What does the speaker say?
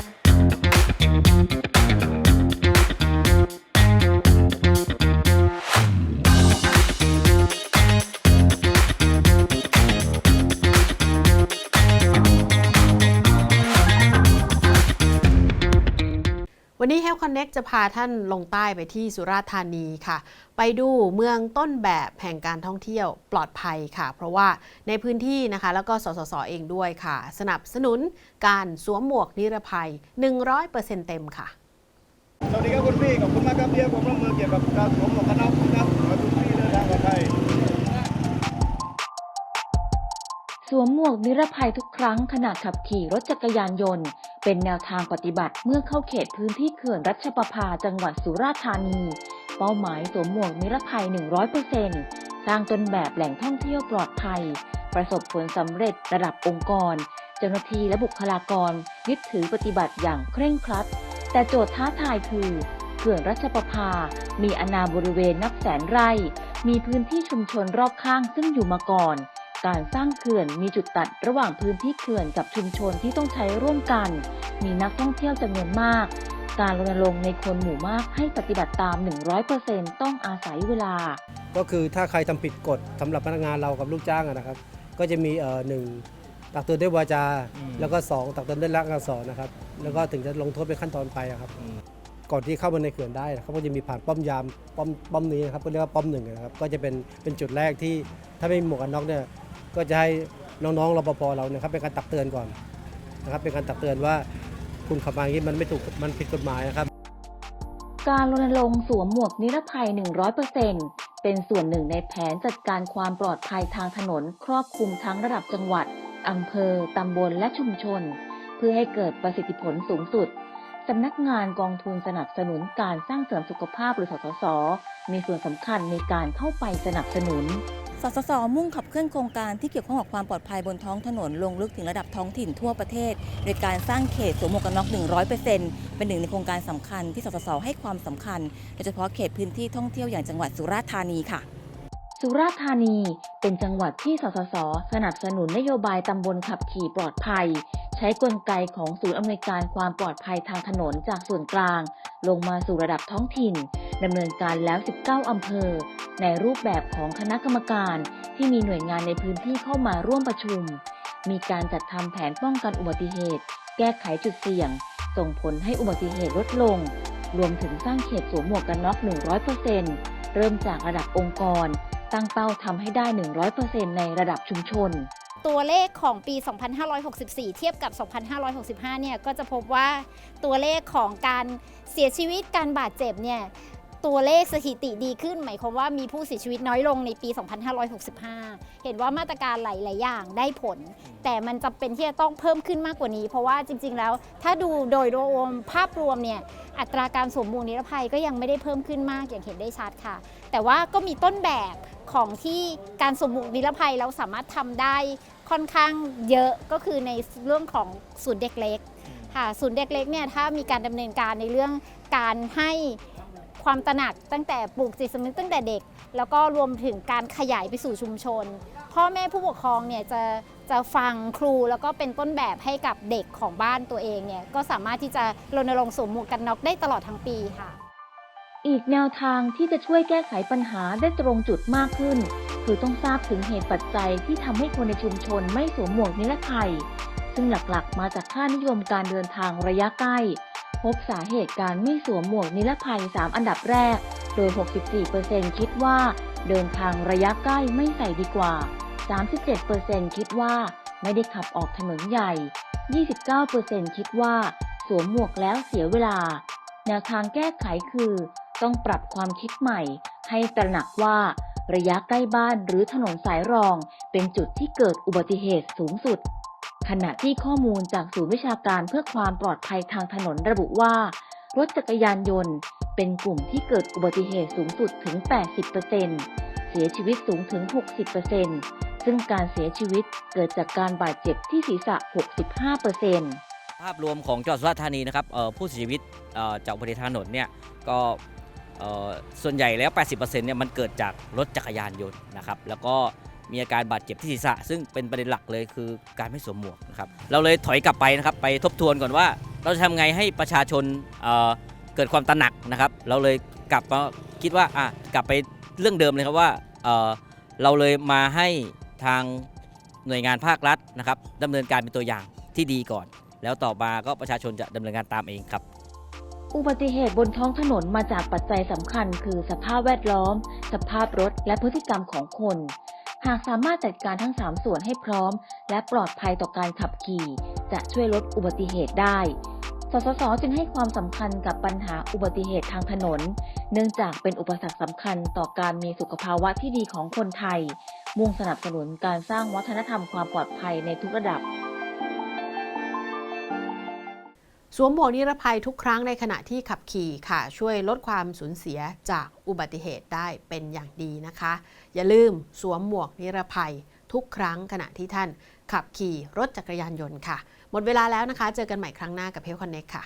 Thank you. วันนี้ Health Connect จะพาท่านลงใต้ไปที่สุราษฎร์ธานีค่ะ ไปดูเมืองต้นแบบแห่งการท่องเที่ยวปลอดภัยค่ะ เพราะว่าในพื้นที่นะคะ แล้วก็สสสเองด้วยค่ะ สนับสนุนการสวมหมวกนิรภัย 100%เต็มค่ะ สวัสดีครับคุณพี่ขอบคุณมากครับที่ให้ความร่วมมือเกี่ยวกับการสวมหมวก วมหมวกนิรภัยทุกครั้งขณะขับขี่รถจักรยานยนต์ เป็นแนวทางปฏิบัติเมื่อเข้าเขตพื้นที่เขื่อนรัชประภาจังหวัดสุราษฎร์ธานี เป้าหมายสวมหมวกนิรภัย 100%สร้างต้นแบบแหล่งท่องเที่ยวปลอดภัย ประสบผลสำเร็จระดับองค์กร เจ้าหน้าที่และบุคลากรยึดถือปฏิบัติอย่างเคร่งครัด แต่โจทย์ท้าทายคือเขื่อนรัชประภา มีอาณาบริเวณนับแสนไร่ มีพื้นที่ชุมชนรอบข้างซึ่งอยู่มาก่อน การสร้างเขื่อนมีจุดตัดระหว่างพื้นที่เขื่อนกับชุมชนที่ต้องใช้ร่วมกัน มีนักท่องเที่ยวจำนวนมาก การรณรงค์ในคนหมู่มากให้ปฏิบัติตาม 100%ต้องอาศัยเวลา ก็คือถ้าใครทำผิดกฎสำหรับพนักงานเรากับลูกจ้างอะนะครับ ก็จะมีเอ่อหนึ่งตักเตือนด้วยวาจา แล้วก็สองตักเตือนด้วยลักษณ์อักษรนะครับ แล้วก็ถึงจะลงโทษเป็นขั้นตอนไปอะครับ ก่อนที่เข้ามาในเขื่อนได้เขาก็จะมีผ่านป้อมยามป้อมป้อมนี้นะครับก็เรียกว่าป้อมหนึ่งนะครับ ก็จะเป็นเป็นจุดแรกที่ถ้าไม่มีหมวกกันน็อกเนี่ย ก็จะให้น้องๆรปภเราเนี่ยครับเป็นการตักเตือนก่อนนะครับเป็นการตักเตือนว่าคุณขับมาอย่างนี้มันไม่ถูกมันผิดกฎหมายนะครับ การรณรงค์สวมหมวกนิรภัย 100%เป็นส่วนหนึ่งในแผนจัดการความปลอดภัยทางถนน ครอบคลุมทั้งระดับจังหวัดอำเภอ ตำบลและชุมชน เพื่อให้เกิดประสิทธิผลสูงสุดสำนักงานกองทุนสนับสนุนการสร้างเสริมสุขภาพหรือสสส มีส่วนสำคัญในการเข้าไปสนับสนุน สสส มุ่งขับเคลื่อนโครงการที่เกี่ยวข้องกับความปลอดภัยบนท้องถนนลงลึกถึงระดับท้องถิ่นทั่วประเทศ โดยการสร้างเขตสวมหมวกกันน็อก 100%เป็นหนึ่งในโครงการสำคัญที่สสส ให้ความสำคัญโดยเฉพาะเขตพื้นที่ท่องเที่ยวอย่างจังหวัดสุราษฎร์ธานีค่ะ สุราษฎร์ธานีเป็นจังหวัดที่สสส สนับสนุนนโยบายตำบลขับขี่ปลอดภัย ใช้กลไกของศูนย์อำนวยการความปลอดภัยทางถนนจากส่วนกลาง ลงมาสู่ระดับท้องถิ่นดำเนินการแล้ว 19 อำเภอ ในรูปแบบของคณะกรรมการที่มีหน่วยงานในพื้นที่เข้ามาร่วมประชุม มีการจัดทำแผนป้องกันอุบัติเหตุ แก้ไขจุดเสี่ยง ส่งผลให้อุบัติเหตุลดลง รวมถึงสร้างเขตสวมหมวกกันน็อก 100%เริ่มจากระดับองค์กร ตั้งเป้าทำให้ได้ 100%ในระดับชุมชน ตัวเลขของปี 2564 เทียบกับ 2565 เนี่ยก็จะพบว่าตัวเลขของการเสียชีวิตการบาดเจ็บเนี่ย ตัวเลขสถิติดีขึ้น หมายความว่ามีผู้เสียชีวิตน้อยลงในปี 2565 เห็นว่ามาตรการหลาย ๆ อย่างได้ผล แต่มันจำเป็นที่จะต้องเพิ่มขึ้นมากกว่านี้ เพราะว่าจริง ๆ แล้ว ถ้าดูโดยรวมภาพรวมเนี่ยอัตราการสวมหมวกนิรภัยก็ยังไม่ได้เพิ่มขึ้นมากอย่างเห็นได้ชัดค่ะ แต่ว่าก็มีต้นแบบของที่การสวมหมวกนิรภัยเราสามารถทำได้ค่อนข้างเยอะก็คือในเรื่องของศูนย์เด็กเล็กค่ะศูนย์เด็กเล็กเนี่ยถ้ามีการดำเนินการในเรื่องการให้ ความตระหนักตั้งแต่ปลูกจิตสำนึกตั้งแต่เด็ก แล้วก็รวมถึงการขยายไปสู่ชุมชน พ่อแม่ผู้ปกครองเนี่ยจะจะฟังครูแล้วก็เป็นต้นแบบให้กับเด็กของบ้านตัวเองเนี่ยก็สามารถที่จะรณรงค์สวมหมวกกันน็อกได้ตลอดทั้งปีค่ะ อีกแนวทางที่จะช่วยแก้ไขปัญหาได้ตรงจุดมากขึ้น คือต้องทราบถึงเหตุปัจจัยที่ทำให้คนในชุมชนไม่สวมหมวกนิรภัยซึ่งหลักๆ มาจากค่านิยมการเดินทางระยะใกล้ พบสาเหตุการไม่สวมหมวกนิรภัย 3 อันดับแรก โดย 64%คิดว่า เดินทางระยะใกล้ไม่ใส่ดีกว่า 37%คิดว่า ไม่ได้ขับออกถนนใหญ่ 29%คิดว่า สวมหมวกแล้วเสียเวลา แนวทางแก้ไขคือ ต้องปรับความคิดใหม่ ให้ตระหนักว่า ระยะใกล้บ้านหรือถนนสายรอง เป็นจุดที่เกิดอุบัติเหตุสูงสุด ขณะที่ข้อมูลจากศูนย์วิชาการเพื่อความปลอดภัยทางถนนระบุว่า รถจักรยานยนต์ เป็นกลุ่มที่เกิดอุบัติเหตุสูงสุดถึง 80%เสียชีวิตสูงถึง 60%ซึ่งการเสียชีวิตเกิดจากการบาดเจ็บที่ศีรษะ 65%ภาพรวมของจังหวัดสุราษฎร์ธานีนะครับผู้เสียชีวิตจากอุบัติเหตุถนนเนี่ยก็ส่วนใหญ่แล้ว 80%เนี่ยมันเกิดจากรถจักรยานยนต์นะครับ แล้วก็ มีอาการบาดเจ็บที่ศีรษะ ซึ่งเป็นประเด็นหลักเลยคือการไม่สวมหมวกนะครับเราเลยถอยกลับไปนะครับไปทบทวนก่อนว่า เราจะทำไงให้ประชาชนเอ่อเกิดความตระหนักนะครับ เราเลยกลับมาคิดว่าอะกลับไปเรื่องเดิมเลยครับว่าเอ่อเราเลยมาให้ทางหน่วยงานภาครัฐนะครับดำเนินการเป็นตัวอย่างที่ดีก่อน แล้วต่อมาก็ประชาชนจะดำเนินการตามเองครับ อุบัติเหตุบนท้องถนนมาจากปัจจัยสำคัญ คือสภาพแวดล้อม สภาพรถ และพฤติกรรมของคน หากสามารถจัดการทั้ง 3 ส่วนให้พร้อม และปลอดภัยต่อการขับขี่ จะช่วยลดอุบัติเหตุได้ สสส จึงให้ความสำคัญกับปัญหาอุบัติเหตุทางถนน เนื่องจากเป็นอุปสรรคสำคัญต่อการมีสุขภาวะที่ดีของคนไทย มุ่งสนับสนุนการสร้างวัฒนธรรมความปลอดภัยในทุกระดับ สวมหมวกนิรภัยทุกครั้งในขณะที่ขับขี่ค่ะ ช่วยลดความสูญเสียจากอุบัติเหตุได้เป็นอย่างดีนะคะ อย่าลืมสวมหมวกนิรภัยทุกครั้งขณะที่ท่าน ขับขี่รถจักรยานยนต์ค่ะ หมดเวลาแล้วนะคะ เจอกันใหม่ครั้งหน้ากับเพลคอนเน็กค่ะ